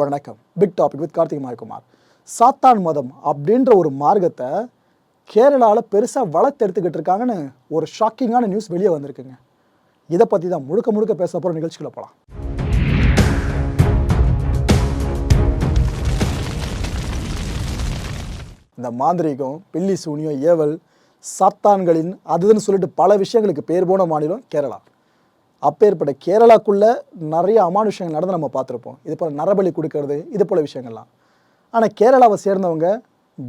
வணக்கம். Big topic with Karthik Mayakumar சாத்தான் மதம் அப்படின்ற ஒரு மார்க்கத்தை கேரளாவில் பெருசாக வளர்த்தெடுத்துக்கிட்டு இருக்காங்கன்னு ஒரு ஷாக்கிங்கான நியூஸ் வெளியே வந்திருக்குங்க. இதை பற்றி தான் முழுக்க முழுக்க பேச போகிற நிகழ்ச்சிகளை போகலாம் இந்த மாந்திரீகம் பில்லி சூனியம் ஏவல் சாத்தான்களின் அதுன்னு சொல்லிட்டு பல விஷயங்களுக்கு பேர் போன மாநிலம் கேரளா. அப்பேற்பட்ட கேரளாக்குள்ள நிறைய அமானுஷங்கள் நடந்து நம்ம பார்த்துருப்போம். இது போல் நரபலி கொடுக்கறது இது போல் விஷயங்கள்லாம். ஆனால் கேரளாவை சேர்ந்தவங்க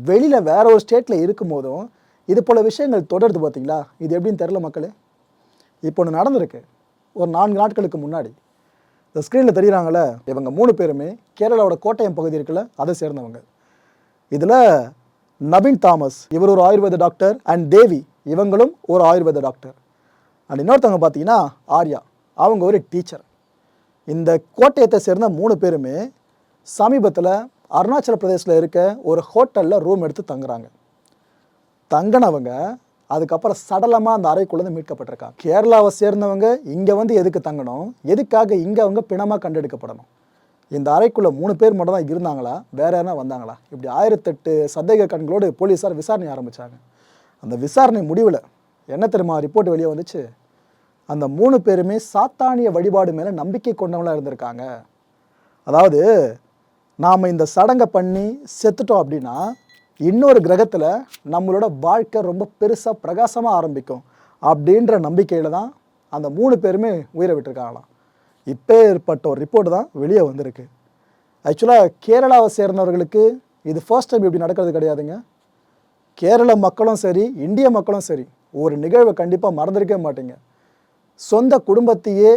வெளியில் வேற ஒரு ஸ்டேட்டில் இருக்கும்போதும் இது போல் விஷயங்கள் தொடருது பார்த்தீங்களா? இது எப்படின்னு தெரில மக்களே? இப்போ ஒன்று நடந்திருக்கு. ஒரு நான்கு நாட்களுக்கு முன்னாடி. இந்த ஸ்க்ரீனில் தெரிகிறாங்களே இவங்க மூணு பேருமே கேரளாவோட கோட்டயம் பகுதி இருக்குல்ல அதை சேர்ந்தவங்க. இதில் நவீன் தாமஸ் இவர் ஒரு ஆயுர்வேத டாக்டர் அண்ட் தேவி இவங்களும் ஒரு ஆயுர்வேத டாக்டர். அண்ட் இன்னொருத்தவங்க பார்த்தீங்கன்னா ஆர்யா. அவங்க ஒரு டீச்சர் இந்த கோட்டயத்தை சேர்ந்த மூணு பேருமே சமீபத்தில் அருணாச்சல பிரதேசில் இருக்க ஒரு ஹோட்டலில் ரூம் எடுத்து தங்குறாங்க. தங்கினவங்க அதுக்கப்புறம் சடலமாக அந்த அறைக்குள்ளேருந்து மீட்கப்பட்டிருக்காங்க. கேரளாவை சேர்ந்தவங்க இங்கே வந்து எதுக்கு தங்கணும்? எதுக்காக இங்கே அவங்க பிணமாக கண்டெடுக்கப்படணும்? இந்த அறைக்குள்ளே மூணு பேர் மட்டும் தான் இருந்தாங்களா? வேற யாரா வந்தாங்களா? இப்படி ஆயிரத்தெட்டு சந்தேக கண்களோடு போலீஸார் விசாரணை ஆரம்பித்தாங்க அந்த விசாரணை முடிவில் என்ன தெரியுமா? ரிப்போர்ட் வெளியே வந்துச்சு. அந்த மூணு பேருமே சாத்தானிய வழிபாடு மேலே நம்பிக்கை கொண்டவங்களாக இருந்திருக்காங்க. அதாவது நாம் இந்த சடங்கை பண்ணி செத்துட்டோம் அப்படின்னா இன்னொரு கிரகத்தில் நம்மளோட வாழ்க்கை ரொம்ப பெருசாக பிரகாசமாக ஆரம்பிக்கும் அப்படின்ற நம்பிக்கையில் தான் அந்த மூணு பேருமே உயிரை விட்டுருக்காங்களாம். இப்போ ஏற்பட்ட ஒரு ரிப்போர்ட் தான் வெளியே வந்திருக்கு. ஆக்சுவலாக கேரளாவை சேர்ந்தவர்களுக்கு இது ஃபர்ஸ்ட் டைம் இப்படி நடக்கிறது கிடையாதுங்க. கேரள மக்களும் சரி இந்திய மக்களும் சரி ஒரு நிகழ்வை கண்டிப்பாக மறந்துருக்கவே மாட்டேங்க. சொந்த குடும்பத்தையே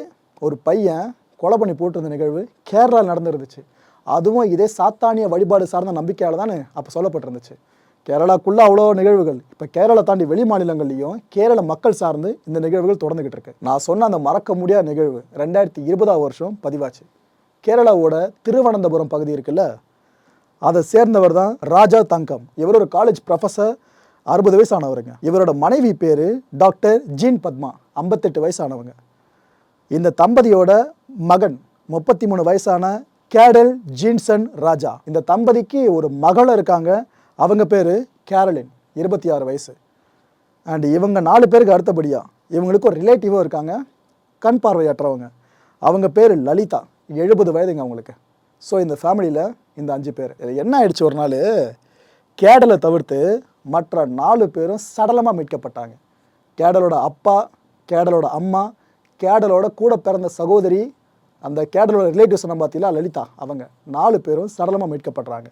ஒரு பையன் கொலை பண்ணி போட்டிருந்த நிகழ்வு கேரளாவில் நடந்துருந்துச்சு. அதுவும் இதே சாத்தானிய வழிபாடு சார்ந்த நம்பிக்கையால் தான் அப்போ சொல்லப்பட்டிருந்துச்சு. கேரளாக்குள்ளே அவ்வளோ நிகழ்வுகள். இப்போ கேரளா தாண்டி வெளி மாநிலங்கள்லேயும் கேரள மக்கள் சார்ந்து இந்த நிகழ்வுகள் தொடர்ந்துகிட்டு இருக்கு. நான் சொன்ன அந்த மறக்க முடியாத நிகழ்வு ரெண்டாயிரத்தி இருபதாம் வருஷம் பதிவாச்சு. கேரளாவோட திருவனந்தபுரம் பகுதி இருக்குல்ல? அதை சேர்ந்தவர் தான் ராஜா தங்கம். இவர் ஒரு காலேஜ் ப்ரொஃபஸர் அறுபது வயசானவருங்க. இவரோட மனைவி பேர் டாக்டர் ஜீன் பத்மா. ஐம்பத்தெட்டு வயசானவங்க. இந்த தம்பதியோட மகன் முப்பத்தி மூணு வயசான கேடல் ஜீன்சன் ராஜா. இந்த தம்பதிக்கு ஒரு மகள் இருக்காங்க. அவங்க பேர் கேரலின் இருபத்தி ஆறு வயசு. அண்ட் இவங்க நாலு பேருக்கு அடுத்தபடியாக இவங்களுக்கு ஒரு ரிலேட்டிவும் இருக்காங்க. கண் பார்வையற்றவங்க. அவங்க பேர் லலிதா. எழுபது வயதுங்க அவங்களுக்கு. ஸோ இந்த ஃபேமிலியில் இந்த அஞ்சு பேர். இது என்ன ஆயிடுச்சு ஒரு நாள்? கேடலை தவிர்த்து மற்ற நாலு பேரும் சடலமாக மீட்கப்பட்டாங்க. கேடலோட அப்பா கேடலோட அம்மா கேடலோட கூட பிறந்த சகோதரி அந்த கேடலோட ரிலேட்டிவ்ஸ் நம்ம பார்த்தீங்களா லலிதா அவங்க நாலு பேரும் சடலமாக மீட்கப்படுறாங்க.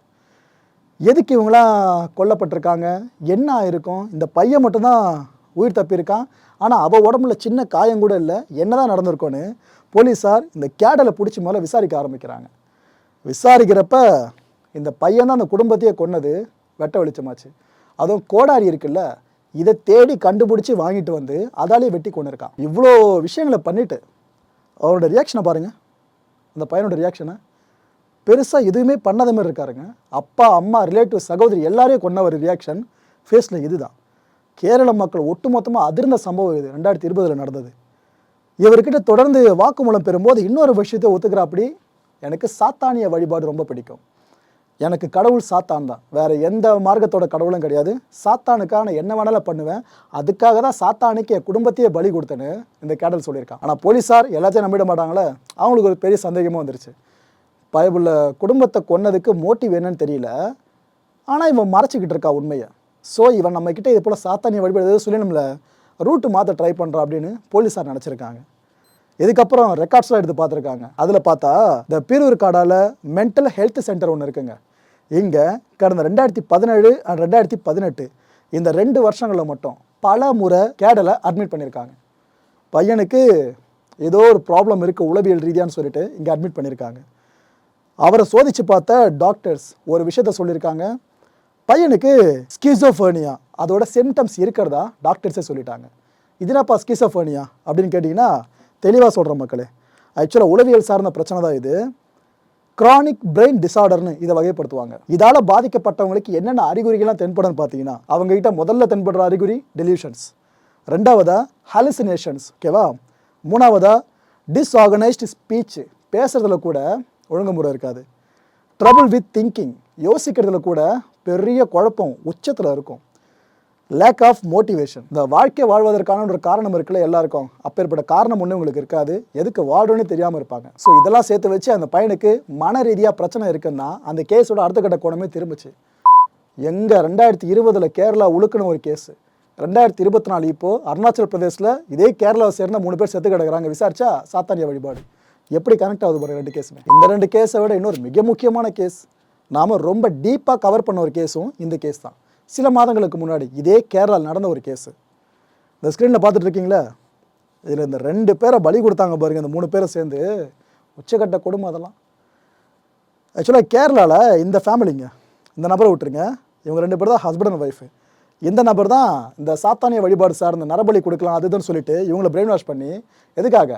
எதுக்கு இவங்களாம் கொல்லப்பட்டிருக்காங்க? என்ன ஆயிருக்கும்? இந்த பையன் மட்டும்தான் உயிர் தப்பியிருக்கான். ஆனால் அவள் உடம்புல சின்ன காயம் கூட இல்லை. என்னதான் நடந்திருக்கோன்னு போலீஸார் இந்த கேடலை பிடிச்சி முதல்ல விசாரிக்க ஆரம்பிக்கிறாங்க. விசாரிக்கிறப்ப இந்த பையன் தான் அந்த குடும்பத்தையே கொன்னது. வெட்ட வெளிச்சமாச்சு. அதுவும் கோடாரி இருக்குல்ல? இதை தேடி கண்டுபிடிச்சி வாங்கிட்டு வந்து அதாலே வெட்டி கொண்டு இருக்கான் இவ்வளோ விஷயங்களை பண்ணிவிட்டு அவரோட ரியாக்ஷனை பாருங்கள் அந்த பையனோட ரியாக்ஷனை பெருசாக எதுவுமே பண்ணாத மாதிரி இருக்காருங்க. அப்பா அம்மா ரிலேட்டிவ் சகோதரி எல்லாரையும் கொண்ட ஒரு ரியாக்ஷன் ஃபேஸில் இதுதான். கேரள மக்கள் ஒட்டுமொத்தமாக அதிர்ந்த சம்பவம் இது. ரெண்டாயிரத்தி இருபதில் நடந்தது. இவர்கிட்ட தொடர்ந்து வாக்குமூலம் பெறும்போது இன்னொரு விஷயத்தை ஒத்துக்கிறாப்படி எனக்கு சாத்தானிய வழிபாடு ரொம்ப பிடிக்கும். எனக்கு கடவுள் சாத்தான் தான். வேற எந்த மார்க்கத்தோட கடவுளும் கிடையாது. சாத்தானுக்காக நான் என்ன வேணாலும் பண்ணுவேன். அதுக்காக தான் சாத்தானுக்கு என் குடும்பத்தையே பலி கொடுத்தேன்னு இந்த கேடல் சொல்லியிருக்கான். ஆனால் போலீஸார் எல்லாத்தையும் நம்பிட மாட்டாங்களே? அவங்களுக்கு ஒரு பெரிய சந்தேகமும் வந்துருச்சு. பைபிளில் குடும்பத்தை கொன்னதுக்கு மோட்டிவ் என்னன்னு தெரியல. ஆனால் இவன் மறைச்சிக்கிட்டு இருக்கா உண்மையை. ஸோ இவன் நம்மக்கிட்ட இது போல் சாத்தானிய வழிபாடு எதாவது சொல்லணும்ல ரூட்டு மாற்ற ட்ரை பண்ணுறான் அப்படின்னு போலீஸார் நினச்சிருக்காங்க. இதுக்கப்புறம் ரெக்கார்ட்ஸ்லாம் எடுத்து பார்த்துருக்காங்க. அதில் பார்த்தா இந்த பீரூர் காடால மென்டல் ஹெல்த் சென்டர் ஒன்று இருக்குங்க. இங்கே கடந்த ரெண்டாயிரத்தி பதினேழு அண்ட் ரெண்டாயிரத்தி பதினெட்டு இந்த ரெண்டு வருஷங்களில் மட்டும் பல முறை கேடலை அட்மிட் பண்ணியிருக்காங்க பையனுக்கு ஏதோ ஒரு ப்ராப்ளம் இருக்குது உளவியல் ரீதியான்னு சொல்லிட்டு இங்கே அட்மிட் பண்ணியிருக்காங்க அவரை சோதிச்சு பார்த்த டாக்டர்ஸ் ஒரு விஷயத்த சொல்லியிருக்காங்க பையனுக்கு ஸ்கிசோஃபர்னியா அதோட சிம்டம்ஸ் இருக்கிறதா டாக்டர்ஸே சொல்லிட்டாங்க. இதுனாப்பா ஸ்கிசோஃபர்னியா அப்படின்னு கேட்டிங்கன்னா தெளிவாக சொல்கிற மக்களே. ஆக்சுவலாக உளவியல் சார்ந்த பிரச்சனை தான் இது. கிரானிக் பிரெயின் டிசார்டர்னு இதை வகைப்படுத்துவாங்க. இதால் பாதிக்கப்பட்டவங்களுக்கு என்னென்ன அறிகுறிகள்லாம் தென்படும்னு பார்த்தீங்கன்னா அவங்ககிட்ட முதல்ல தென்படுற அறிகுறி டெலியூஷன்ஸ் ரெண்டாவதா ஹாலுசினேஷன்ஸ் ஓகேவா மூணாவதா டிஸ்ஆர்கனைஸ்டு ஸ்பீச் பேசுறதுல கூட ஒழுங்குமுறை இருக்காது. ட்ரபுள் வித் திங்கிங் யோசிக்கிறதுல கூட பெரிய குழப்பம் உச்சத்தில் இருக்கும். லேக் ஆஃப் மோட்டிவேஷன் இந்த வாழ்க்கை வாழ்வதற்கான ஒரு காரணம் இருக்குல்ல எல்லாருக்கும். அப்பேற்பட்ட காரணம் ஒன்று உங்களுக்கு இருக்காது. எதுக்கு வாழ்றோன்னு தெரியாமல் இருப்பாங்க. ஸோ இதெல்லாம் சேர்த்து வச்சு அந்த பையனுக்கு மன ரீதியாக பிரச்சனை இருக்குன்னா அந்த கேஸோட அடுத்த கட்ட கோணமே திரும்பிச்சு. எங்கே ரெண்டாயிரத்தி இருபதில் கேரளா உழுக்குன ஒரு கேஸு ரெண்டாயிரத்தி இருபத்தி நாலு இப்போது அருணாச்சல் பிரதேசில் இதே கேரளாவை சேர்ந்த மூணு பேர் செத்து கிடக்குறாங்க. விசாரிச்சா சாத்தானிய வழிபாடு. எப்படி கனெக்ட் ஆகுது பாருங்க ரெண்டு கேஸுமே இந்த ரெண்டு கேஸை விட இன்னொரு மிக முக்கியமான கேஸ் நாம் ரொம்ப டீப்பாக கவர் பண்ண ஒரு கேஸும் இந்த கேஸ் தான். சில மாதங்களுக்கு முன்னாடி இதே கேரளாவில் நடந்த ஒரு கேஸு. இந்த ஸ்க்ரீனில் பார்த்துட்டு இருக்கீங்களா? இதில் இந்த ரெண்டு பேரை பலி கொடுத்தாங்க பாருங்க இந்த மூணு பேரை சேர்ந்து. உச்சக்கட்ட கொடுமை அதெல்லாம். ஆக்சுவலாக கேரளாவில் இந்த ஃபேமிலிங்க இந்த நபரை விட்டுருங்க. இவங்க ரெண்டு பேர் தான் ஹஸ்பண்ட் அண்ட் ஒய்ஃபு இந்த நபர் தான் இந்த சாத்தானிய வழிபாடு சார்ந்த நரபலி கொடுக்கலாம் அது இதுன்னு சொல்லிட்டு இவங்களை பிரெயின் வாஷ் பண்ணி எதுக்காக?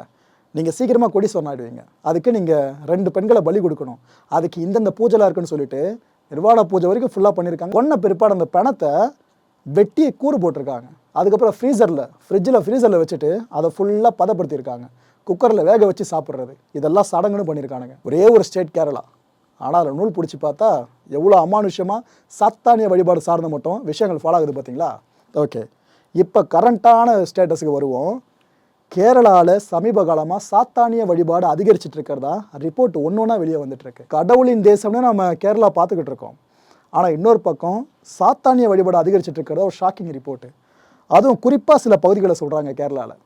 நீங்கள் சீக்கிரமாக கொடி ஆகிடுவீங்க அதுக்கு நீங்கள் ரெண்டு பெண்களை பலி கொடுக்கணும். அதுக்கு இந்தந்த பூஜைலாம் இருக்குன்னு சொல்லிட்டு நிர்வாண பூஜை வரைக்கும் ஃபுல்லாக பண்ணியிருக்காங்க கொன்ன பிற்பாடு அந்த பணத்தை வெட்டி கூறு போட்டிருக்காங்க. அதுக்கப்புறம் ஃப்ரீசரில் ஃப்ரிட்ஜில் ஃப்ரீசரில் வச்சுட்டு அதை ஃபுல்லாக பதப்படுத்தியிருக்காங்க. குக்கரில் வேக வச்சு சாப்பிட்றது. இதெல்லாம் சடங்குன்னு பண்ணியிருக்கானுங்க. ஒரே ஒரு ஸ்டேட் கேரளா. ஆனால் அதில் நூல் பிடிச்சி பார்த்தா எவ்வளோ அமானுஷ்யமாக சாத்தானிய வழிபாடு சார்ந்த மட்டும் விஷயங்கள் ஃபாலோ ஆகுது பார்த்தீங்களா ஓகே இப்போ கரண்ட்டான ஸ்டேட்டஸுக்கு வருவோம். கேரளாவில் சமீப காலமாக சாத்தானிய வழிபாடு அதிகரிச்சிட்டு இருக்கிறதா? ரிப்போர்ட் ஒன்று ஒன்றா வெளியே வந்துட்டுருக்கு. கடவுளின் தேசம்னு நம்ம கேரளா பார்த்துக்கிட்டு இருக்கோம். ஆனால் இன்னொரு பக்கம் சாத்தானிய வழிபாடு அதிகரிச்சுட்டு இருக்கிறதா ஒரு ஷாக்கிங் ரிப்போர்ட்டு அதுவும் குறிப்பாக சில பகுதிகளை சொல்கிறாங்க கேரளாவில்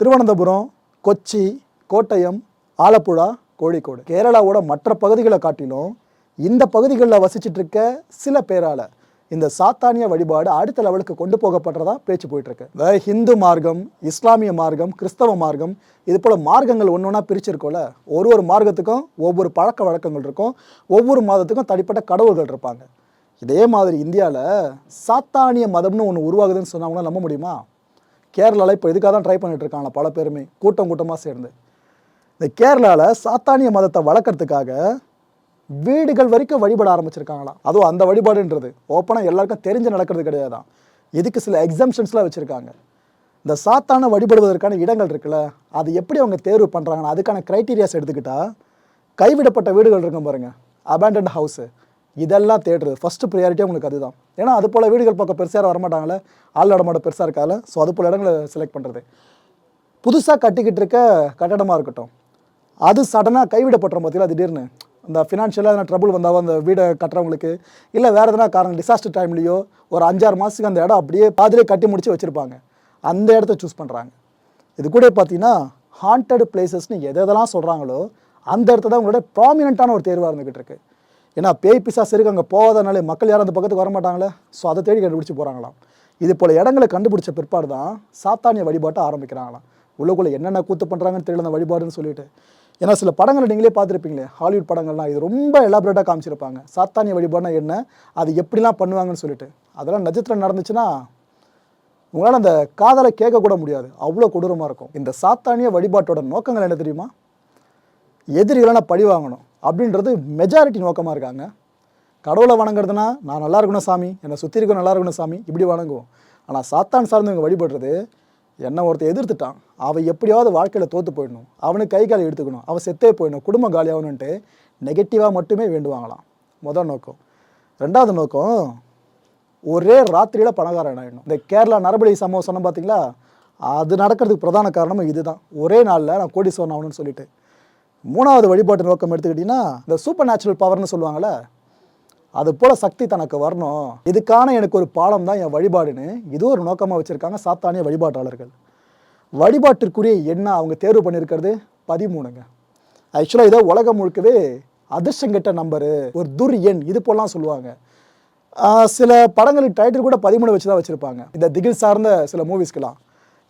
திருவனந்தபுரம் கொச்சி கோட்டயம் ஆலப்புழா கோழிக்கோடு. கேரளாவோட மற்ற பகுதிகளை காட்டிலும் இந்த பகுதிகளில் வசிச்சிட்டு இருக்க சில பேரால் இந்த சாத்தானிய வழிபாடு அடுத்த லெவலுக்கு கொண்டு போகப்படுறதா பேச்சு போயிட்டு இருக்கு ஹிந்து மார்க்கம் இஸ்லாமிய மார்க்கம் கிறிஸ்தவ மார்க்கம் இது போல மார்க்கங்கள் ஒன்று ஒன்றா பிரிச்சிருக்கோம்ல. ஒரு ஒரு மார்க்கத்துக்கும் ஒவ்வொரு பழக்க வழக்கங்கள் இருக்கும். ஒவ்வொரு மாதத்துக்கும் தனிப்பட்ட கடவுள்கள் இருப்பாங்க. இதே மாதிரி இந்தியாவில் சாத்தானிய மதம்னு ஒன்று உருவாகுதுன்னு சொன்னாங்கன்னா நம்ப முடியுமா? கேரளாவில் இப்போ இதுக்காக தான் ட்ரை பண்ணிட்டு இருக்காங்க பல பேருமே கூட்டம் கூட்டமாக சேர்ந்து. இந்த கேரளாவில் சாத்தானிய மதத்தை வளர்க்கறதுக்காக வீடுகள் வரைக்கும் வழிபட ஆரம்பிச்சிருக்காங்களாம் அதுவும் அந்த வழிபாடுன்றது. ஓப்பனாக எல்லாருக்கும் தெரிஞ்சு நடக்கிறது கிடையாதான் இதுக்கு சில எக்ஸம்ஷன்ஸ்லாம் வச்சுருக்காங்க. இந்த சாத்தான வழிபடுவதற்கான இடங்கள் இருக்குல்ல அது எப்படி அவங்க தேர்வு பண்ணுறாங்கன்னா அதுக்கான க்ரைட்டீரியாஸ் எடுத்துக்கிட்டால் கைவிடப்பட்ட வீடுகள் இருக்கும் பாருங்க. அபேண்டன்ட் ஹவுஸு இதெல்லாம் தேடுறது. ஃபஸ்ட்டு ப்ரியாரிட்டி உங்களுக்கு அதுதான். ஏன்னா அது போல் வீடுகள் பக்கம் பெருசாக வரமாட்டாங்களே ஆள் நடமாட்டம் பெருசாக இருக்கால ஸோ அது போல் இடங்களை செலக்ட் பண்ணுறது புதுசாக கட்டிக்கிட்டு இருக்க கட்டடமாக இருக்கட்டும். அது சடனாக கைவிடப்பட்டுரும் பார்த்தீங்களா திடீர்னு? அந்த ஃபினான்ஷியலாக எதனா ட்ரபுள் வந்தாவோ? அந்த வீடை கட்டுறவங்களுக்கு? இல்லை வேறு எதனா காரணம்? டிசாஸ்டர் டைம்லேயோ ஒரு அஞ்சாறு மாதத்துக்கு அந்த இடம் அப்படியே பாதிலே கட்டி முடிச்சு வச்சுருப்பாங்க. அந்த இடத்த சூஸ் பண்ணுறாங்க இது கூட பார்த்தீங்கன்னா ஹாண்டட் பிளேசஸ்னு எது எதெல்லாம் சொல்கிறாங்களோ அந்த இடத்த தான் உங்களோட ப்ராமினெண்ட்டான ஒரு தேர்வாக இருந்துக்கிட்டு இருக்குது ஏன்னா பேய் பிசாஸ் இருக்கு அங்கே போகாதனாலே மக்கள் யாரும் அந்த பக்கத்துக்கு வர மாட்டாங்களே ஸோ அதை தேடி கண்டுபிடிச்சி போகிறாங்களாம் இது போல் இடங்களை கண்டுபிடிச்ச பிற்பாடு தான் சாத்தானிய வழிபாட்டை ஆரம்பிக்கிறாங்களாம். உள்ளுக்குள்ளே என்னென்ன கூத்து பண்ணுறாங்கன்னு தெரியல அந்த வழிபாடுன்னு சொல்லிட்டு. ஏன்னா சில படங்களை நீங்களே பார்த்துருப்பீங்களே ஹாலிவுட் படங்கள்லாம் இது ரொம்ப எலாபரேட்டாக காமிச்சிருப்பாங்க. சாத்தானிய வழிபாடுனா என்ன? அது எப்படிலாம் பண்ணுவாங்கன்னு சொல்லிட்டு. அதெல்லாம் நட்சத்திரம் நடந்துச்சுன்னா உங்களால் அந்த காதலை கேட்கக்கூட முடியாது. அவ்வளோ கொடூரமாக இருக்கும். இந்த சாத்தானிய வழிபாட்டோட நோக்கங்கள் என்ன தெரியுமா? எதிரிகளை நான் பழி வாங்கணும். அப்படின்றது மெஜாரிட்டி நோக்கமாக இருக்காங்க. கடவுளை வணங்குறதுனா நான் நல்லா இருக்கணும் சாமி. என்னை சுற்றி இருக்க நல்லா இருக்கணும் சாமி. இப்படி வணங்குவோம். ஆனால் சாத்தான் சார்ந்தவங்க வழிபடுறது என்னை ஒருத்தர் எதிர்த்துட்டான். அவன் எப்படியாவது வாழ்க்கையில் தோற்று போயிடணும். அவனுக்கு கை காலை எடுத்துக்கணும் அவன் செத்தே போயிடணும். குடும்பம் காலியாகணுன்ட்டு நெகட்டிவாக மட்டுமே வேண்டுவாங்களாம். முதல் நோக்கம். ரெண்டாவது நோக்கம் ஒரே ராத்திரியில் பணக்காரன் ஆகிடணும் இந்த கேரளா நரபலி சம்பவம் சொன்ன பார்த்தீங்களா அது நடக்கிறதுக்கு பிரதான காரணம் இதுதான். ஒரே நாளில் நான் கோடீஸ்வரன் ஆகணும்னு சொல்லிட்டு. மூணாவது வழிபாட்டு நோக்கம் எடுத்துக்கிட்டிங்கன்னா இந்த சூப்பர் நேச்சுரல் பவர்னு சொல்லுவாங்கள்ல அது போல சக்தி தனக்கு வரணும். இதுக்கான எனக்கு ஒரு பாலம் தான் என் வழிபாடுன்னு இது ஒரு நோக்கமாக வச்சுருக்காங்க சாத்தானிய வழிபாட்டாளர்கள். வழிபாட்டிற்குரிய என்ன அவங்க தேர்வு பண்ணியிருக்கிறது பதிமூணுங்க. ஆக்சுவலாக இதோ உலகம் முழுக்கவே அதிர்ஷ்டங்கெட்ட நம்பரு ஒரு துர் எண் இது போலாம் சொல்லுவாங்க. சில படங்களுக்கு டைட்டில் கூட பதிமூணு வச்சு தான் வச்சுருப்பாங்க. இந்த திகில் சார்ந்த சில மூவிஸ்க்கெலாம்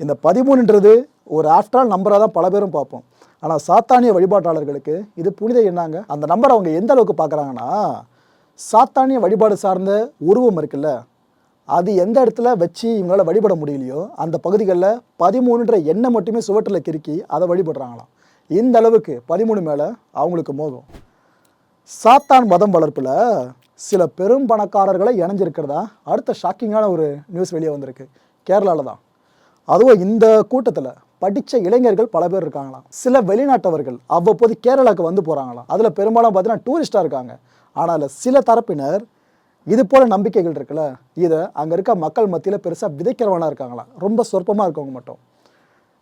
இந்த பதிமூணுன்றது ஒரு ஆஃப்டர் ஆல் நம்பராக தான் பல பேரும் பார்ப்போம். ஆனால் சாத்தானிய வழிபாட்டாளர்களுக்கு இது புனித என்னாங்க அந்த நம்பர் அவங்க எந்த அளவுக்கு பார்க்குறாங்கன்னா சாத்தானிய வழிபாடு சார்ந்த உருவம் இருக்குல்ல அது எந்த இடத்துல வச்சு இவங்களால் வழிபட முடியலையோ அந்த பகுதிகளில் பதிமூணுன்ற எண்ணெய் மட்டுமே சுவற்றில் கிறுக்கி அதை வழிபடுறாங்களாம். இந்த அளவுக்கு பதிமூணு மேலே அவங்களுக்கு மோகம். சாத்தான் மதம் வளர்ப்பில் சில பெரும் பணக்காரர்களை இணைஞ்சிருக்கிறதா? அடுத்த ஷாக்கிங்கான ஒரு நியூஸ் வெளியே வந்திருக்கு. கேரளாவில் தான். அதுவும் இந்த கூட்டத்தில் படித்த இளைஞர்கள் பல பேர் இருக்காங்களாம். சில வெளிநாட்டவர்கள் அவ்வப்போது கேரளாவுக்கு வந்து போகிறாங்களாம் அதில் பெரும்பாலும் பார்த்தீங்கன்னா டூரிஸ்ட்டாக இருக்காங்க. ஆனால் சில தரப்பினர் இது போல நம்பிக்கைகள் இருக்குல்ல? இதை அங்கே இருக்க மக்கள் மத்தியில் பெருசாக விதைக்கிறவனாக இருக்காங்களா? ரொம்ப சொற்பமாக இருக்கவங்க மட்டும்.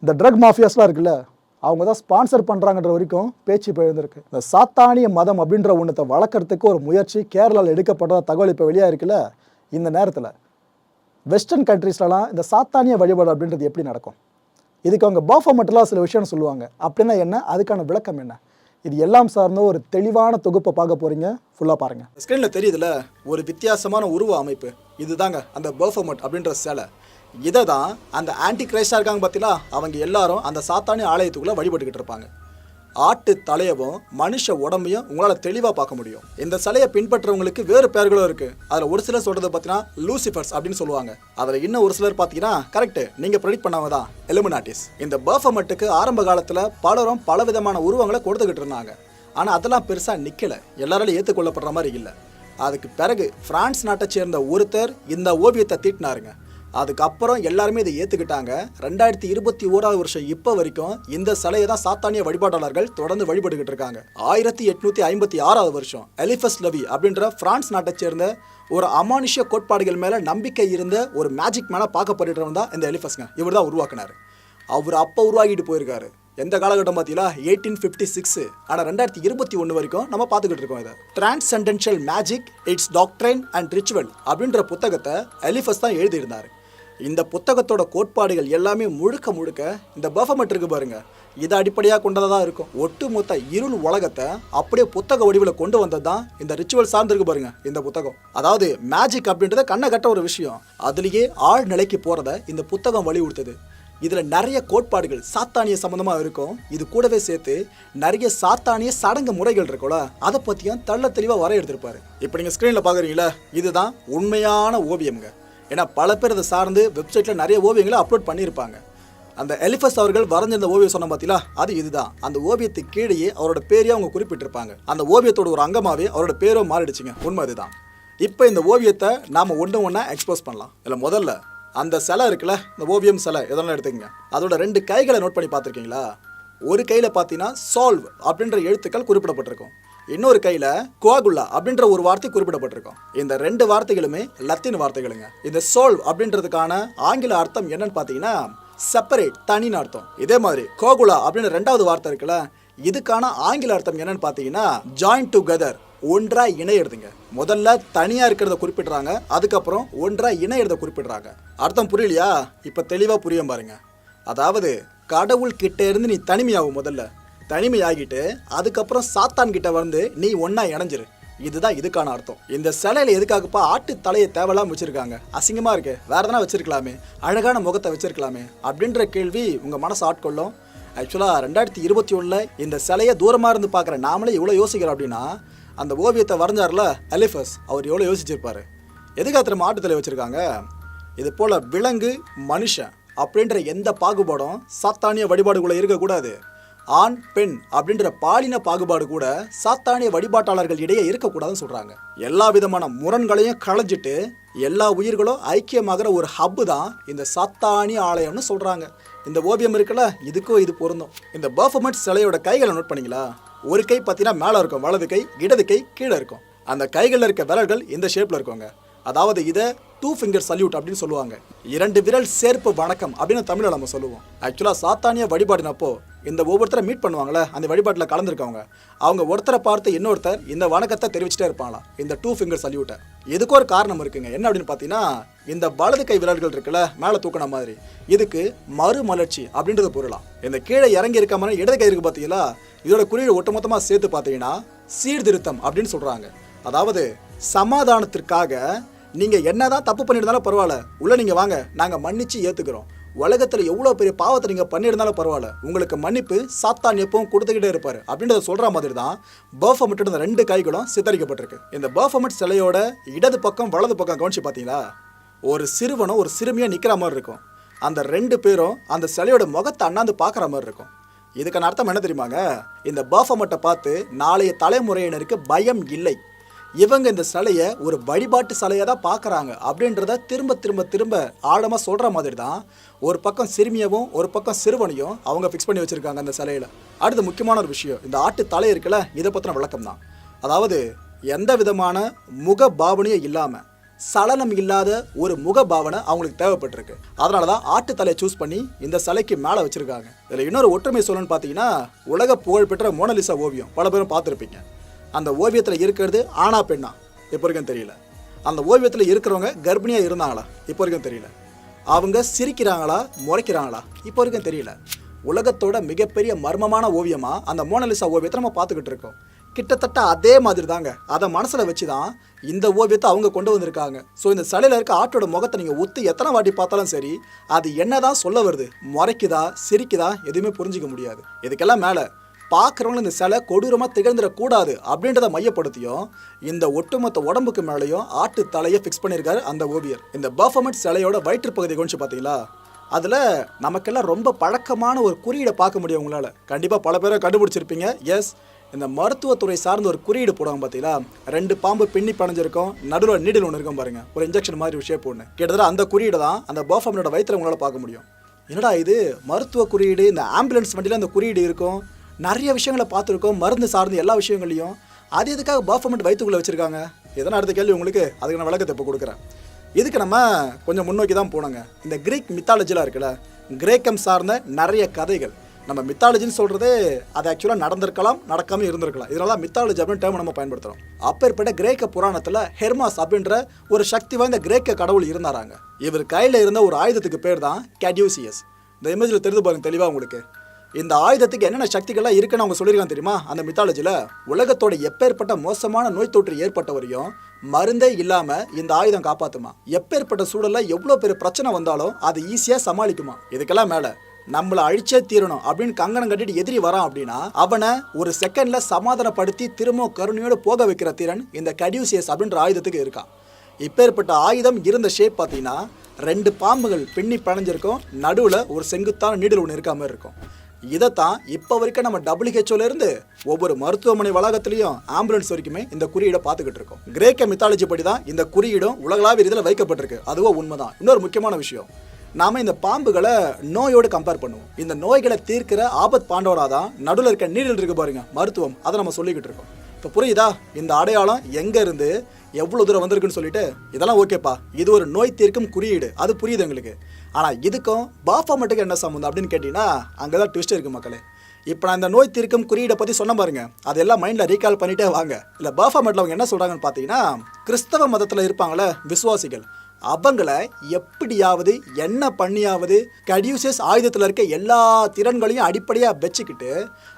இந்த ட்ரக் மாஃபியாஸ்லாம் இருக்குல்ல அவங்க தான் ஸ்பான்சர் பண்ணுறாங்கன்ற வரைக்கும் பேச்சு இப்போ இந்த சாத்தானிய மதம் அப்படின்ற ஒன்றத்தை வளர்க்குறதுக்கு ஒரு முயற்சி கேரளாவில் எடுக்கப்பட்டதா தகவல் இப்போ வெளியாக இருக்குல்ல இந்த நேரத்தில். வெஸ்டர்ன் கண்ட்ரீஸ்லலாம் இந்த சாத்தானிய வழிபாடு அப்படின்றது எப்படி நடக்கும்? இதுக்கு அவங்க பாஃபமெட்டலாக சில விஷயம்னு சொல்லுவாங்க. அப்படின்னா என்ன? அதுக்கான விளக்கம் என்ன? இது எல்லாம் சார்ந்த ஒரு தெளிவான தொகுப்பை பார்க்க போகிறீங்க ஃபுல்லாக பாருங்கள் ஸ்க்ரீனில் தெரியுதுல ஒரு வித்தியாசமான உருவ அமைப்பு. இதுதாங்க அந்த பர்ஃபர்மெட் அப்படின்ற சிலை. இதை தான் அந்த ஆன்டி கிரைஸ்டாக இருக்காங்க பார்த்தீங்களா அவங்க எல்லாரும் அந்த சாத்தானி ஆலயத்துக்குள்ளே வழிபட்டுக்கிட்டு இருப்பாங்க. ஆட்டு தலையவும் மனுஷ உடம்பையும் உங்களால் தெளிவாக பார்க்க முடியும். இந்த சிலையை பின்பற்றவங்களுக்கு வேறு பெயர்களும் இருக்குது அதில் ஒரு சிலர் சொல்றது பார்த்தீங்கன்னா லூசிஃபர்ஸ் அப்படின்னு சொல்லுவாங்க. அதில் இன்னும் ஒரு சிலர் பார்த்தீங்கன்னா கரெக்ட் நீங்கள் ப்ரெடிக்ட் பண்ணவங்க தான். எலுமினாட்டிஸ் இந்த பர்ஃபமட்டுக்கு ஆரம்ப காலத்தில் பலரும் பல விதமான உருவங்களை கொடுத்துக்கிட்டு இருந்தாங்க. ஆனால் அதெல்லாம் பெருசாக நிற்கலை எல்லாராலையும் ஏற்றுக்கொள்ளப்படுற மாதிரி இல்லை. அதுக்கு பிறகு பிரான்ஸ் நாட்டை சேர்ந்த ஒருத்தர் இந்த ஓவியத்தை தீட்டினாருங்க. அதுக்கப்புறம் எல்லாருமே இதை ஏற்றுக்கிட்டாங்க ரெண்டாயிரத்தி இருபத்தி ஓராவது வருஷம் இப்போ வரைக்கும் இந்த சிலையை தான் சாத்தானிய வழிபாட்டாளர்கள் தொடர்ந்து வழிபட்டுக்கிட்டு இருக்காங்க. ஆயிரத்தி எட்நூத்தி ஐம்பத்தி ஆறாவது வருஷம் எலிஃபஸ் லவி அப்படின்ற பிரான்ஸ் நாட்டை சேர்ந்த ஒரு அமானுஷ்ய கோட்பாடுகள் மேலே நம்பிக்கை இருந்த ஒரு மேஜிக் மேலே பார்க்கப்படுறவன் தான் இந்த எலிஃபஸ்ங்க இவர் தான் உருவாக்குனாரு. அவர் அப்போ உருவாக்கிட்டு போயிருக்காரு. எந்த காலகட்டம் பார்த்தீங்களா எயிட்டீன் ஃபிஃப்டி சிக்ஸ் ஆனால் ரெண்டாயிரத்தி இருபத்தி ஒன்று வரைக்கும் நம்ம பார்த்துக்கிட்டு இருக்கோம் இதை. Transcendental magic its doctrine and ritual அப்படின்ற புத்தகத்தை எலிஃபஸ் தான் எழுதியிருந்தார். இந்த புத்தகத்தோட கோட்பாடுகள் எல்லாமே முழுக்க முழுக்க இந்த பஃபமெட் இருக்கு பாருங்க. இதை அடிப்படையாக கொண்டதாக தான் இருக்கும். ஒட்டுமொத்த இருள் உலகத்தை அப்படியே புத்தக வடிவில் கொண்டு வந்தது தான் இந்த ரிச்சுவல் சார்ந்திருக்கு பாருங்க இந்த புத்தகம். அதாவது மேஜிக் அப்படின்றத கண்ணை கட்ட ஒரு விஷயம். அதுலேயே ஆழ் நிலைக்கு போகிறத இந்த புத்தகம் வலியுறுத்துது. இதில் நிறைய கோட்பாடுகள் சாத்தானிய சம்மந்தமாக இருக்கும். இது கூடவே சேர்த்து நிறைய சாத்தானிய சடங்கு முறைகள் இருக்கும்ல அதை பற்றியும் தள்ள தெளிவாக வர எடுத்திருப்பாரு இப்போ நீங்கள் ஸ்க்ரீனில் பார்க்குறீங்களா இதுதான் உண்மையான ஓவியம்ங்க. ஏன்னா பல பேர் அதை சார்ந்து வெப்சைட்டில் நிறைய ஓவியங்களை அப்லோட் பண்ணியிருப்பாங்க. அந்த எலிஃபஸ் அவர்கள் வரைஞ்சிருந்த ஓவியம் சொன்ன பார்த்தீங்களா அது இதுதான். அந்த ஓவியத்துக்கு கீழேயே அவரோட பேரையே அவங்க குறிப்பிட்டிருப்பாங்க. அந்த ஓவியத்தோட ஒரு அங்கமாகவே அவரோட பேரும் மாறிடுச்சுங்க. உண்மை அதுதான். இப்போ இந்த ஓவியத்தை நாம் ஒன்று ஒன்றா எக்ஸ்போஸ் பண்ணலாம். இல்லை முதல்ல அந்த சிலை இருக்குல்ல இந்த ஓவியம் சிலை எதெல்லாம் எடுத்துக்கங்க. அதோட ரெண்டு கைகளை நோட் பண்ணி பார்த்துருக்கீங்களா? ஒரு கையில் பார்த்தீங்கன்னா சால்வ் அப்படின்ற எழுத்துக்கள் குறிப்பிடப்பட்டிருக்கும். இன்னொரு கையில் குவாகுல்லா அப்படின்ற ஒரு வார்த்தை குறிப்பிடப்பட்டிருக்கும். இந்த ரெண்டு வார்த்தைகளுமே லத்தீன் வார்த்தைகளுங்க. இந்த சோல் அப்படின்றதுக்கான ஆங்கில அர்த்தம் என்னன்னு பார்த்தீங்கன்னா செப்பரேட் தனின்னு அர்த்தம். இதே மாதிரி கோகுலா அப்படின்ற ரெண்டாவது வார்த்தை இருக்குல்ல இதுக்கான ஆங்கில அர்த்தம் என்னன்னு பார்த்தீங்கன்னா ஜாயின் டுகெதர் ஒன்றா இணையிறதுங்க. முதல்ல தனியா இருக்கிறத குறிப்பிடுறாங்க அதுக்கப்புறம் ஒன்றா இணையிறத குறிப்பிடுறாங்க. அர்த்தம் புரியலையா? இப்ப தெளிவா புரியும் பாருங்க. அதாவது கடவுள் கிட்ட இருந்து நீ தனிமையாகும் முதல்ல. தனிமையாகிட்டு அதுக்கப்புறம் சாத்தான் கிட்ட வந்து நீ ஒன்னா இணைஞ்சிரு. இதுதான் இதுக்கான அர்த்தம். இந்த சிலையில எதுக்காகப்பா ஆட்டு தலையை தேவையில்லாம வச்சிருக்காங்க? அசிங்கமா இருக்கு. வேற எதனா வச்சிருக்கலாமே. அழகான முகத்தை வச்சிருக்கலாமே. அப்படின்ற கேள்வி உங்க மனசு ஆட்கொள்ளும். ஆக்சுவலாக ரெண்டாயிரத்தி இருபத்தி ஒன்றில் இந்த சிலையை தூரமாக இருந்து பார்க்குற நாமளே இவ்வளோ யோசிக்கிறோம் அப்படின்னா அந்த ஓவியத்தை வரைஞ்சார்ல அலிஃபஸ் அவர் எவ்வளோ யோசிச்சிருப்பார்? எதுக்காக திரும்ப ஆட்டுத்தலை வச்சுருக்காங்க? இது போல் விலங்கு மனுஷன் அப்படின்ற எந்த பாகுபாடும் சாத்தானிய வழிபாடுக்குள்ளே இருக்கக்கூடாது. ஆண் பெண் அப்படின்ற பாலின பாகுபாடு கூட சாத்தானிய வழிபாட்டாளர்கள் இடையே இருக்கக்கூடாதுன்னு சொல்றாங்க. எல்லா விதமான முரண்களையும் களைஞ்சிட்டு எல்லா உயிர்களும் ஐக்கியமாகிற ஒரு ஹப்பு தான் இந்த சாத்தானிய ஆலயம்னு சொல்றாங்க. இந்த ஓவியம் இருக்குல்ல இதுக்கும் இது பொருந்தும். இந்த பர்ஃபமெண்ட் சிலையோட கைகளை நோட் பண்ணீங்களா? ஒரு கை பார்த்தீங்கன்னா மேலே இருக்கும் வலது கை இடது கை கீழே இருக்கும். அந்த கைகளில் இருக்க விரல்கள் இந்த ஷேப்பில் இருக்குங்க. அதாவது இதை டூ ஃபிங்கர் சல்யூட் அப்படின்னு சொல்லுவாங்க. இரண்டு விரல் சேர்ப்பு வணக்கம் அப்படின்னு தமிழில் நம்ம சொல்லுவோம். ஆக்சுவலாக சாத்தானிய வழிபாடினப்போ இந்த ஒவ்வொருத்தரை மீட் பண்ணுவாங்களே அந்த வழிபாட்டில் கலந்துருக்கவங்க. அவங்க ஒருத்தரை பார்த்து இன்னொருத்தர் இந்த வணக்கத்தை தெரிவிச்சிட்டே இருப்பாங்களாம். இந்த டூ ஃபிங்கர் சல்யூட்டை இதுக்கு ஒரு காரணம் இருக்குங்க. என்ன அப்படின்னு பார்த்தீங்கன்னா இந்த வலது கை விரல்கள் இருக்குல்ல மேலே தூக்கின மாதிரி. இதுக்கு மறுமலர்ச்சி அப்படின்றது பொருளாம். இந்த கீழே இறங்கி இருக்க மாதிரி இடது கை இருக்கு பார்த்தீங்களா இதோட குறியீடு ஒட்டுமொத்தமாக சேர்த்து பார்த்தீங்கன்னா சீர்திருத்தம் அப்படின்னு சொல்கிறாங்க அதாவது சமாதானத்திற்காக நீங்க என்னதான் தப்பு பண்ணியிருந்தாலும் பரவாயில்ல. உள்ளே நீங்கள் வாங்க. நாங்கள் மன்னிச்சு ஏற்றுக்கிறோம் உலகத்தில் எவ்வளோ பெரிய பாவத்தை நீங்கள் பண்ணியிருந்தாலும் பரவாயில்ல. உங்களுக்கு மன்னிப்பு சாத்தான் எப்பவும் கொடுத்துக்கிட்டே இருப்பார். அப்படின்றத சொல்கிற மாதிரி தான் பர்ஃபமெட் இந்த ரெண்டு கைகளும் சித்தரிக்கப்பட்டிருக்கு. இந்த பர்ஃபமெட் சிலையோட இடது பக்கம் வலது பக்கம் கவனிச்சு பார்த்தீங்களா ஒரு சிறுவனும் ஒரு சிறுமியாக நிற்கிற மாதிரி இருக்கும். அந்த ரெண்டு பேரும் அந்த சிலையோட முகத்தை அண்ணாந்து பார்க்குற மாதிரி இருக்கும். இதுக்கான அர்த்தம் என்ன தெரியுமாங்க? இந்த பர்ஃபமட்டை பார்த்து நாளைய தலைமுறையினருக்கு பயம் இல்லை. இவங்க இந்த சிலையை ஒரு வழிபாட்டு சிலையை தான் பார்க்குறாங்க. அப்படின்றத திரும்ப திரும்ப திரும்ப ஆழமாக சொல்கிற மாதிரி தான் ஒரு பக்கம் சிறுமியவும் ஒரு பக்கம் சிறுவனையும் அவங்க ஃபிக்ஸ் பண்ணி வச்சுருக்காங்க அந்த சிலையில். அடுத்து முக்கியமான ஒரு விஷயம் இந்த ஆட்டு தலை இருக்குல்ல இதை பற்றின விளக்கம் தான். அதாவது எந்த விதமான முக பாவனையும் இல்லாமல் சலனம் இல்லாத ஒரு முக பாவனை அவங்களுக்கு தேவைப்பட்டிருக்கு. அதனால தான் ஆட்டு தலையை சூஸ் பண்ணி இந்த சிலைக்கு மேலே வச்சுருக்காங்க. இதில் இன்னொரு ஒற்றுமை சொல்லணும்னு பார்த்தீங்கன்னா உலக புகழ்பெற்ற மோனலிசா ஓவியம். பல பேரும் பார்த்துருப்பீங்க. அந்த ஓவியத்தில் இருக்கிறது ஆணா பெண்ணா? இப்போ வரைக்கும் தெரியல. அந்த ஓவியத்தில் இருக்கிறவங்க கர்ப்பிணியாக இருந்தாங்களா? இப்போ வரைக்கும் தெரியல. அவங்க சிரிக்கிறாங்களா? முறைக்கிறாங்களா? இப்போ வரைக்கும் தெரியல. உலகத்தோட மிகப்பெரிய மர்மமான ஓவியமாக அந்த மோனலிசா ஓவியத்தை நம்ம பார்த்துக்கிட்டு இருக்கோம். கிட்டத்தட்ட அதே மாதிரி தாங்க அதை மனசில் வச்சு தான் இந்த ஓவியத்தை அவங்க கொண்டு வந்திருக்காங்க. ஸோ இந்த சிலையில் இருக்க ஆட்டோட முகத்தை நீங்கள் ஒத்து எத்தனை வாட்டி பார்த்தாலும் சரி அது என்னதான் சொல்ல வருது? முறைக்குதா? சிரிக்குதா? எதுவுமே புரிஞ்சிக்க முடியாது. இதுக்கெல்லாம் மேலே பார்க்குறவங்களும் இந்த சிலை கொடூரமாக திகழ்ந்துடக்கூடாது அப்படின்றத மையப்படுத்தியும் இந்த ஒட்டுமொத்த உடம்புக்கு மேலேயும் ஆட்டு தலையை ஃபிக்ஸ் பண்ணியிருக்காரு அந்த ஓவியர். இந்த பர்ஃபார்மன்ஸ் சிலையோட வயிற்றுப்பகுதி கொஞ்சம் பார்த்தீங்களா? அதில் நமக்கெல்லாம் ரொம்ப பழக்கமான ஒரு குறியீடை பார்க்க முடியும் உங்களால். கண்டிப்பாக பல பேரை கண்டுபிடிச்சிருப்பீங்க. எஸ் இந்த மருத்துவத்துறை சார்ந்த ஒரு குறியீடு போடுவாங்க பார்த்தீங்களா? ரெண்டு பாம்பு பின்னி பணிஞ்சிருக்கும் நடுவில் நீடில் ஒன்று இருக்கும் பாருங்கள் ஒரு இன்ஜெக்ஷன் மாதிரி ஒரு ஷேப் ஒன்று கிட்டத்தட்ட அந்த குறியீடு தான் அந்த பர்ஃபார்மனோட வயிற்றில் உங்களால் பார்க்க முடியும். என்னடா இது? மருத்துவ குறியீடு இந்த ஆம்புலன்ஸ் வண்டியில் அந்த குறியீடு இருக்கும். நிறைய விஷயங்களை பார்த்துருக்கோம் மருந்து சார்ந்த எல்லா விஷயங்களையும் அது எதுக்காக பர்ஃபார்மெண்ட் வயிற்றுக்குள்ளே வச்சுருக்காங்க? எதனா அடுத்த கேள்வி உங்களுக்கு அதுக்கு நான் விளக்கத்தை இப்போ கொடுக்குறேன். இதுக்கு நம்ம கொஞ்சம் முன்னோக்கி தான் போனோங்க. இந்த கிரீக் மித்தாலஜிலாம் இருக்குல்ல கிரேக்கம் சார்ந்த நிறைய கதைகள். நம்ம மித்தாலஜின்னு சொல்கிறது அது ஆக்சுவலாக நடந்திருக்கலாம் நடக்காமல் இருந்திருக்கலாம். இதனால தான் மித்தாலஜி அப்படின்னு டேர்ம் நம்ம பயன்படுத்துகிறோம் அப்பேற்பட்ட கிரேக்க புராணத்தில் ஹெர்மாஸ் அப்படின்ற ஒரு சக்தி வாய்ந்த கிரேக்க கடவுள் இருந்தாராங்க. இவர் கையில் இருந்த ஒரு ஆயுதத்துக்கு பேர் தான் கேட்யூசியஸ் இந்த இமேஜில் தெரிந்து பாருங்க தெளிவாக உங்களுக்கு. இந்த ஆயுதத்துக்கு என்னென்ன சக்திகள்லாம் இருக்குன்னு அவங்க சொல்லியிருக்காங்க தெரியுமா? அந்த மித்தாலஜியில் உலகத்தோட எப்பேற்பட்ட மோசமான நோய் தொற்று ஏற்பட்ட வரையும் மருந்தே இல்லாமல் இந்த ஆயுதம் காப்பாற்றுமா எப்பேற்பட்ட சூழலில் எவ்வளோ பெரிய பிரச்சனை வந்தாலும் அது ஈஸியாக சமாளிக்குமா? இதுக்கெல்லாம் மேலே நம்மளை அழிச்சே தீரணும் அப்படின்னு கங்கணம் கட்டிட்டு எதிரி வரான் அப்படின்னா அவனை ஒரு செகண்ட்ல சமாதானப்படுத்தி திரும்ப கருணையோடு போக வைக்கிற திறன் இந்த கடியூசியஸ் அப்படின்ற ஆயுதத்துக்கு இருக்கான். இப்பேற்பட்ட ஆயுதம் இருந்த ஷேப் பார்த்தீங்கன்னா ரெண்டு பாம்புகள் பின்னி பழஞ்சிருக்கும் நடுவில் ஒரு செங்குத்தான நீடில் ஒன்று இருக்க மாதிரி இருக்கும். இதைத்தான் இப்போ வரைக்கும் நம்ம WHO இருந்து ஒவ்வொரு மருத்துவமனை வளாகத்திலையும் ஆம்புலன்ஸ் வரைக்குமே இந்த குறியீடை பார்த்துக்கிட்டு இருக்கோம். கிரேக்க மித்தாலஜி படி தான் இந்த குறியீடும் உலகளாவிய இதில் வைக்கப்பட்டிருக்கு. அதுவும் உண்மைதான். இன்னொரு முக்கியமான விஷயம். நாம இந்த பாம்புகளை நோயோடு கம்பேர் பண்ணுவோம். இந்த நோய்களை தீர்க்கிற ஆபத் பாண்டவரா தான் நடுவில் இருக்க நீரில் இருக்கு பாருங்க மருத்துவம். அதை நம்ம சொல்லிக்கிட்டு இருக்கோம். இப்போ புரியுதா? இந்த அடையாளம் எங்க இருந்து தூரம் வந்திருக்குன்னு சொல்லிட்டு இதெல்லாம் ஓகேப்பா இது ஒரு நோய் தீர்க்கும் குறியீடு. அது புரியுது எங்களுக்கு. ஆனால் இதுக்கும் பாஃபாமெட்டுக்கு என்ன சம்மந்தம் அப்படின்னு கேட்டிங்கன்னா அங்கே தான் ட்விஸ்ட் இருக்கு மக்களே. இப்போ நான் இந்த நோய் தீர்க்கும் குறியீடை பற்றி சொன்ன பாருங்க. அதெல்லாம் மைண்டில் ரீகால் பண்ணிட்டே வாங்க. இல்லை பாஃபாமெட்டில் அவங்க என்ன சொல்கிறாங்கன்னு பார்த்தீங்கன்னா கிறிஸ்தவ மதத்தில் இருப்பாங்களே விசுவாசிகள் அவங்கள எப்படியாவது என்ன பண்ணியாவது கடியூசஸ் ஆயுதத்தில் இருக்க எல்லா திறன்களையும் அடிப்படையாக வச்சுக்கிட்டு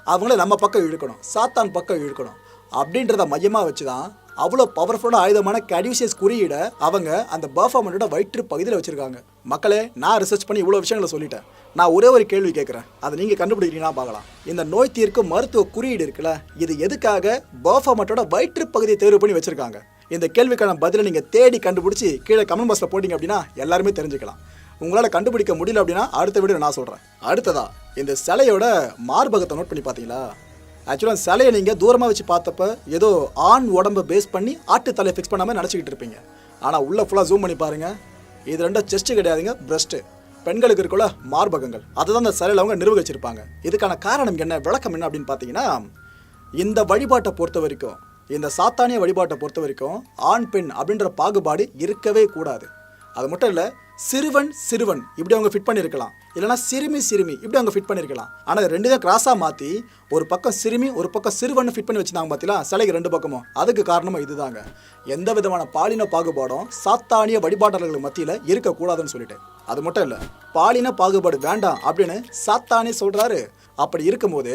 அவங்கள நம்ம பக்கம் இழுக்கணும் சாத்தான் பக்கம் இழுக்கணும் அப்படின்றத மையமாக வச்சு தான் அவ்வளோ பவர்ஃபுல்லான ஆயுதமான கடியூசியஸ் குறியீடை அவங்க அந்த பர்ஃபார்மனோட வயிற்று பகுதியில் வச்சிருக்காங்க. மக்களே நான் ரிசர்ச் பண்ணி இவ்வளோ விஷயங்களை சொல்லிட்டேன். நான் ஒரே ஒரு கேள்வி கேட்குறேன். அதை நீங்கள் கண்டுபிடிக்கிறீங்கன்னா பார்க்கலாம். இந்த நோய் தீர்க்கும் மருத்துவ குறியீடு இருக்குல்ல இது எதுக்காக பர்ஃபார்மட்டோட வயிற்று பகுதியை தேர்வு பண்ணி வச்சுருக்காங்க? இந்த கேள்விக்கான பதிலை நீங்கள் தேடி கண்டுபிடிச்சி கீழே கமெண்ட் பாக்ஸில் போட்டிங்க அப்படின்னா எல்லாருமே தெரிஞ்சுக்கலாம். உங்களால் கண்டுபிடிக்க முடியல அப்படின்னா அடுத்த வீடியோ நான் சொல்கிறேன் அடுத்ததா இந்த சிலையோட மார்பகத்தை நோட் பண்ணி பார்த்தீங்களா? ஆக்சுவலாக சிலையை நீங்கள் தூரமாக வச்சு பார்த்தப்ப ஏதோ ஆண் உடம்பை பேஸ் பண்ணி ஆட்டு தலையை ஃபிக்ஸ் பண்ணாமல் நினச்சிக்கிட்டு இருப்பீங்க. ஆனால் உள்ளே ஃபுல்லாக ஜூம் பண்ணி பாருங்கள் இது ரெண்டும் செஸ்ட்டு கிடையாதுங்க பிரஸ்ட்டு பெண்களுக்கு இருக்குள்ள மார்பகங்கள். அதை தான் அந்த சிலையில் அவங்க நிர்வகிச்சிருப்பாங்க இதுக்கான காரணம் என்ன விளக்கம் என்ன அப்படின்னு பார்த்தீங்கன்னா இந்த வழிபாட்டை பொறுத்த வரைக்கும் இந்த சாத்தானிய வழிபாட்டை பொறுத்த வரைக்கும் ஆண் பெண் அப்படின்ற பாகுபாடு இருக்கவே கூடாது. அது மட்டும் இல்லை சிறுவன் சிறுவன் இப்படி அவங்க ஃபிட் பண்ணியிருக்கலாம் இல்லைனா சிறுமி சிறுமி இப்படி அவங்க ஃபிட் பண்ணியிருக்கலாம் ஆனால் ரெண்டு தான் கிராஸாக மாற்றி ஒரு பக்கம் சிறுமி ஒரு பக்கம் சிறுவன் ஃபிட் பண்ணி வச்சுருந்தாங்க பார்த்தீங்களா சிலைக்கு ரெண்டு பக்கமும். அதுக்கு காரணமும் இதுதாங்க. எந்த விதமான பாலின பாகுபாடும் சாத்தானிய வழிபாட்டாளர்கள் மத்தியில் இருக்கக்கூடாதுன்னு சொல்லிட்டு. அது மட்டும் இல்லை பாலின பாகுபாடு வேண்டாம் அப்படின்னு சாத்தானே சொல்கிறாரு அப்படி இருக்கும்போது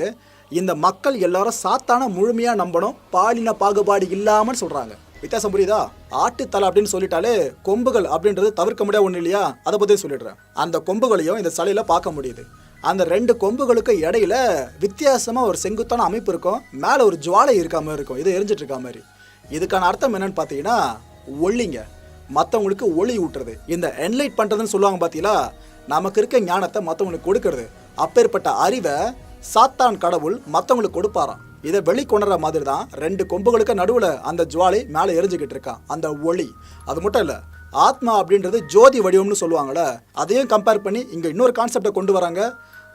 இந்த மக்கள் எல்லாரும் சாத்தான முழுமையாக நம்பணும் பாலின பாகுபாடு இல்லாமல் சொல்கிறாங்க வித்தியாசம் புரியுதா? ஆட்டுத்தலை அப்படின்னு சொல்லிட்டாலே கொம்புகள் அப்படின்றது தவிர்க்க முடியாத ஒன்று இல்லையா? அதை பற்றி சொல்லிடுறேன். அந்த கொம்புகளையும் இந்த சிலையில் பார்க்க முடியுது. அந்த ரெண்டு கொம்புகளுக்கு இடையில வித்தியாசமாக ஒரு செங்குத்தான அமைப்பு இருக்கும். மேலே ஒரு ஜுவாலை இருக்கா மாதிரி இருக்கும். இது எரிஞ்சிட்டு இருக்கா மாதிரி. இதுக்கான அர்த்தம் என்னன்னு பார்த்தீங்கன்னா ஒளிங்க. மற்றவங்களுக்கு ஒளி ஊட்டுறது. இந்த என்லைட் பண்ணுறதுன்னு சொல்லுவாங்க பார்த்தீங்களா நமக்கு இருக்க ஞானத்தை மற்றவங்களுக்கு கொடுக்கறது. அப்பேற்பட்ட அறிவை சாத்தான் கடவுள் மற்றவங்களுக்கு கொடுப்பாராம். இதை வெளிக்கொணர மாதிரி தான் ரெண்டு கொம்புகளுக்கு நடுவில் அந்த ஜுவாலை மேலே எரிஞ்சுக்கிட்டு இருக்கான் அந்த ஒளி. அது மட்டும் இல்லை ஆத்மா அப்படின்றது ஜோதி வடிவம்னு சொல்லுவாங்கள்ல அதையும் கம்பேர் பண்ணி இங்கே இன்னொரு கான்செப்டை கொண்டு வராங்க.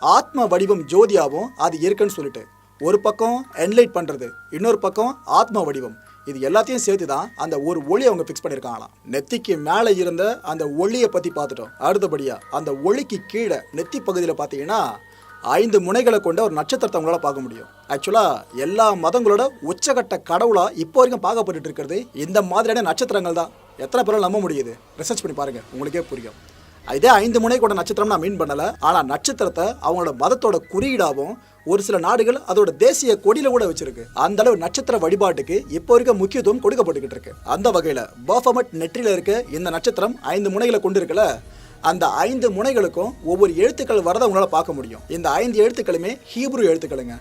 ஆத்ம வடிவம் ஜோதியாகவும் அது இருக்குன்னு சொல்லிட்டு. ஒரு பக்கம் என்லைட் பண்ணுறது இன்னொரு பக்கம் ஆத்ம வடிவம். இது எல்லாத்தையும் சேர்த்து தான் அந்த ஒரு ஒளி அவங்க ஃபிக்ஸ் பண்ணியிருக்காங்களாம். நெத்திக்கு மேலே இருந்த அந்த ஒளியை பற்றி பார்த்துட்டோம். அடுத்தபடியாக அந்த ஒளிக்கு கீழே நெத்தி பகுதியில் பார்த்தீங்கன்னா ஐந்து முனைகளை கொண்ட ஒரு நட்சத்திரத்தை அவங்களால பார்க்க முடியும். ஆக்சுவலாக எல்லா மதங்களோட உச்சகட்ட கடவுளாக இப்போ வரைக்கும் பார்க்கப்பட்டுட்டு இருக்கிறது இந்த மாதிரியான நட்சத்திரங்கள் தான். எத்தனை பேரால் நம்ப முடியுது? ரிசர்ச் பண்ணி பாருங்கள் உங்களுக்கே புரியும். இதே ஐந்து முனை கொண்ட நட்சத்திரம் நான் மீன் பண்ணலை. ஆனால் நட்சத்திரத்தை அவங்களோட மதத்தோட குறியீடாகவும் ஒரு சில நாடுகள் அதோட தேசிய கொடியில கூட வச்சிருக்கு. அந்த அளவு நட்சத்திர வழிபாட்டுக்கு இப்போ வரைக்கும் முக்கியத்துவம் கொடுக்கப்பட்டுக்கிட்டு இருக்கு. அந்த வகையில் பர்ஃபமட் நெற்றியில் இருக்க இந்த நட்சத்திரம் ஐந்து முனைகளை கொண்டு இருக்கல அந்த ஐந்து முனைகளுக்கும் ஒவ்வொரு எழுத்துக்கள் வரதை உங்களால் பார்க்க முடியும். இந்த ஐந்து எழுத்துக்களுமே ஹீப்ரு எழுத்துக்களுங்க.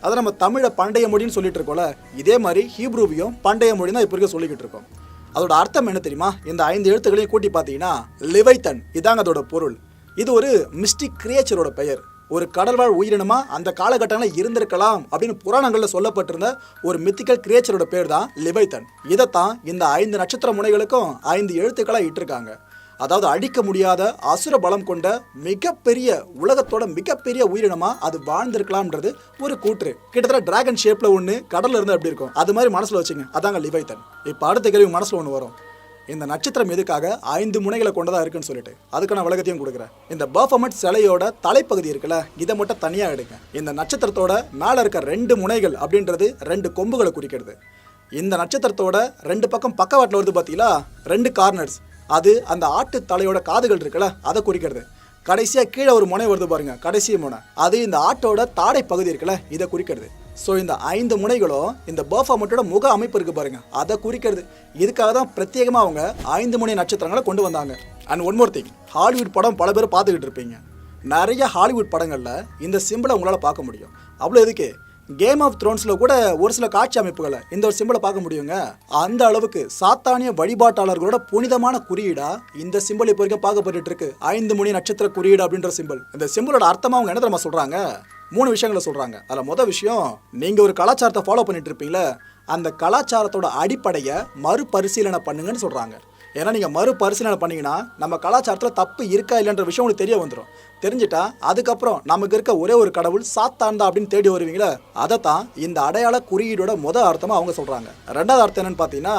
அதை நம்ம தமிழை பண்டைய மொழின்னு சொல்லிட்டு இருக்கோம்ல இதே மாதிரி ஹீப்ரூவையும் பண்டைய மொழி தான் இப்போ இருக்க சொல்லிக்கிட்டு இருக்கோம். அதோட அர்த்தம் என்ன தெரியுமா? இந்த ஐந்து எழுத்துக்களையும் கூட்டி பார்த்தீங்கன்னா லிவைத்தன் இதாங்க அதோட பொருள். இது ஒரு மிஸ்டிக் கிரியேச்சரோட பெயர். ஒரு கடல்வாழ் உயிரினமா அந்த காலகட்டங்களில் இருந்திருக்கலாம் அப்படின்னு புராணங்களில் சொல்லப்பட்டிருந்த ஒரு மித்திக்கல் கிரியேச்சரோட பேர் தான் லிவைத்தன். இதைத்தான் இந்த ஐந்து நட்சத்திர முனைகளுக்கும் ஐந்து எழுத்துக்களாக இட்டிருக்காங்க. அதாவது அழிக்க முடியாத அசுர பலம் கொண்ட மிகப்பெரிய உலகத்தோட மிகப்பெரிய உயிரினமா அது வாழ்ந்திருக்கலாம்ன்றது ஒரு கூற்று. கிட்டத்தட்ட டிராகன் ஷேப்ல ஒன்று கடல்ல இருந்து அப்படி இருக்கும். அது மாதிரி மனசுல வச்சுங்க. அதாங்க லிவைத்தன் இப்போ அடுத்த கேள்வி மனசுல ஒன்று வரும். இந்த நட்சத்திரம் எதுக்காக ஐந்து முனைகளை கொண்டதா இருக்குன்னு சொல்லிட்டு. அதுக்கான விளக்கத்தையும் கொடுக்குறேன். இந்த பர்ஃபமட் சிலையோட தலைப்பகுதி இருக்குல்ல இதை மட்டும் தனியாக எடுங்க. இந்த நட்சத்திரத்தோட மேலே இருக்க ரெண்டு முனைகள் அப்படின்றது ரெண்டு கொம்புகளை குறிக்கிறது. இந்த நட்சத்திரத்தோட ரெண்டு பக்கம் பக்கவாட்டில் வருது பார்த்தீங்களா ரெண்டு கார்னர்ஸ் அது அந்த ஆட்டு தலையோட காதுகள் இருக்குல்ல அதை குறிக்கிறது. கடைசியாக கீழே ஒரு முனை வருது பாருங்க கடைசி முனை. அது இந்த ஆட்டோட தாடை பகுதி இருக்குல்ல இதை குறிக்கிறது. ஸோ இந்த ஐந்து முனைகளும் இந்த பர்ஃபார்மெண்ட்டோட முக அமைப்பு இருக்குது பாருங்க அதை குறிக்கிறது. இதுக்காக தான் பிரத்யேகமாக அவங்க ஐந்து முனை நட்சத்திரங்களை கொண்டு வந்தாங்க. And one more thing Hollywood படம் பல பேர் பார்த்துக்கிட்டு இருப்பீங்க. நிறைய ஹாலிவுட் படங்களில் இந்த சிம்பிளை உங்களால் பார்க்க முடியும். அவ்வளோ எதுக்கு? கேம் ஆஃப் த்ரோன்ஸில் கூட ஒரு சில காட்சி அமைப்புகளை இந்த ஒரு சிம்பிளை பார்க்க முடியுங்க. அந்த அளவுக்கு சாத்தானிய வழிபாட்டாளர்களோட புனிதமான குறியீடா இந்த சிம்பிள் இப்போ வரைக்கும் பார்க்கப்பட்டு இருக்கு ஐந்து மணி நட்சத்திர குறியீடு அப்படின்ற சிம்பிள் இந்த சிம்பிளோட அர்த்தமாக அவங்க என்ன தெரியுமா சொல்கிறாங்க மூணு விஷயங்களை சொல்கிறாங்க அதில் மொதல் விஷயம் நீங்கள் ஒரு கலாச்சாரத்தை ஃபாலோ பண்ணிட்டு இருப்பீங்களே அந்த கலாச்சாரத்தோட அடிப்படையை மறுபரிசீலனை பண்ணுங்கன்னு சொல்கிறாங்க ஏன்னா நீங்கள் மறுபரிசீலனை பண்ணீங்கன்னா நம்ம கலாச்சாரத்தில் தப்பு இருக்கா இல்லைன்ற விஷயம் உங்களுக்கு தெரிய வந்துடும் தெரிஞ்சிட்டா அதுக்கப்புறம் நமக்கு இருக்க ஒரே ஒரு கடவுள் சாத்தான் தான் அப்படின்னு தேடி வருவீங்களே அதை தான் இந்த அடையாள குறியீடோட முதல் அர்த்தமாக அவங்க சொல்கிறாங்க ரெண்டாவது அர்த்தம் என்னென்னு பார்த்தீங்கன்னா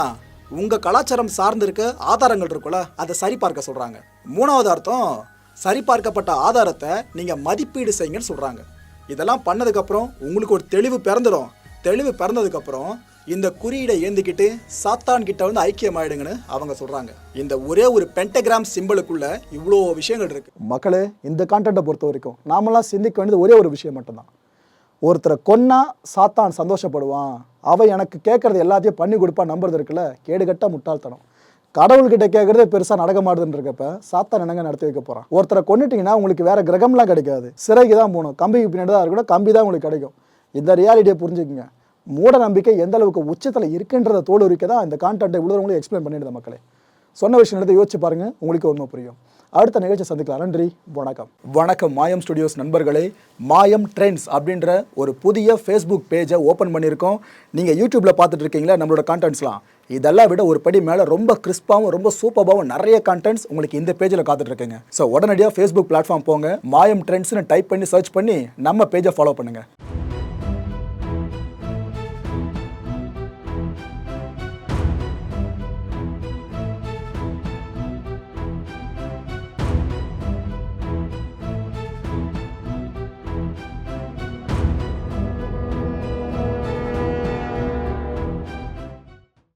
உங்கள் கலாச்சாரம் சார்ந்திருக்க ஆதாரங்கள் இருக்குல்ல அதை சரிபார்க்க சொல்கிறாங்க மூணாவது அர்த்தம் சரிபார்க்கப்பட்ட ஆதாரத்தை நீங்கள் மதிப்பீடு செய்யுங்கன்னு சொல்கிறாங்க இதெல்லாம் பண்ணதுக்கப்புறம் உங்களுக்கு ஒரு தெளிவு பிறந்துடும் தெளிவு பிறந்ததுக்கப்புறம் இந்த குறியீடை ஏந்திக்கிட்டு சாத்தான் கிட்ட வந்து ஐக்கியமாயிடுங்கன்னு அவங்க சொல்றாங்க. இந்த ஒரே ஒரு பென்டகிராம் சிம்பிளுக்குள்ள இவ்வளோ விஷயங்கள் இருக்கு. மக்களே இந்த கான்டென்ட்டை பொறுத்த வரைக்கும் நாமெல்லாம் சிந்திக்க வேண்டியது ஒரே ஒரு விஷயம் மட்டும்தான். ஒருத்தரை கொன்னா சாத்தான் சந்தோஷப்படுவான். அவன் எனக்கு கேட்கறது எல்லாத்தையும் பண்ணி கொடுப்பா நம்புறது இருக்குல்ல கேடுகட்ட முட்டாள்தனம். கடவுள்கிட்ட கேட்கறதே பெருசாக நடக்க மாட்டுதுன்றக்கப்ப சாத்தான் என்னங்க நடத்தி வைக்க போகிறான் ஒருத்தரை கொன்னுட்டீங்கன்னா உங்களுக்கு வேற கிரகம்லாம் கிடைக்காது. சிறைக்கு தான் போகணும். கம்பிக்கு பின்னாடி தான் இருக்கணும். கம்பி தான் உங்களுக்கு கிடைக்கும். இந்த ரியாலிட்டியை புரிஞ்சுக்குங்க. மூட நம்பிக்கை எந்த அளவுக்கு உச்சத்தில் இருக்குன்றத தோல் உரிக்க தான் இந்த கான்டென்ட்டை உள்ளவங்களும் எக்ஸ்பிளைன் பண்ணிடுது மக்களே. சொன்ன விஷயம் எடுத்து யோசிச்சு பாருங்க உங்களுக்கு உண்மை புரியும். அடுத்த நிகழ்ச்சி சந்திக்கலாம். நன்றி வணக்கம். வணக்கம் மாயம் ஸ்டுடியோஸ் நண்பர்களே. மாயம் ட்ரெண்ட்ஸ் அப்படின்ற ஒரு புதிய ஃபேஸ்புக் பேஜை ஓப்பன் பண்ணியிருக்கோம். நீங்கள் யூடியூப்பில் பார்த்துட்டு இருக்கீங்களா? நம்மளோட கான்டென்ட்ஸ்லாம் இதெல்லாம் விட ஒரு படி மேலே ரொம்ப கிறிஸ்பாகவும் ரொம்ப சூப்பராகவும் நிறைய கண்டென்ட்ஸ் உங்களுக்கு இந்த பேஜில் காத்துட்ருக்குங்க ஸோ உடனடியாக ஃபேஸ்புக் பிளாட்ஃபார்ம் போங்க. மாயம் ட்ரெண்ட்ஸ்னு டைப் பண்ணி சர்ச் பண்ணி நம்ம பேஜை ஃபாலோ பண்ணுங்கள்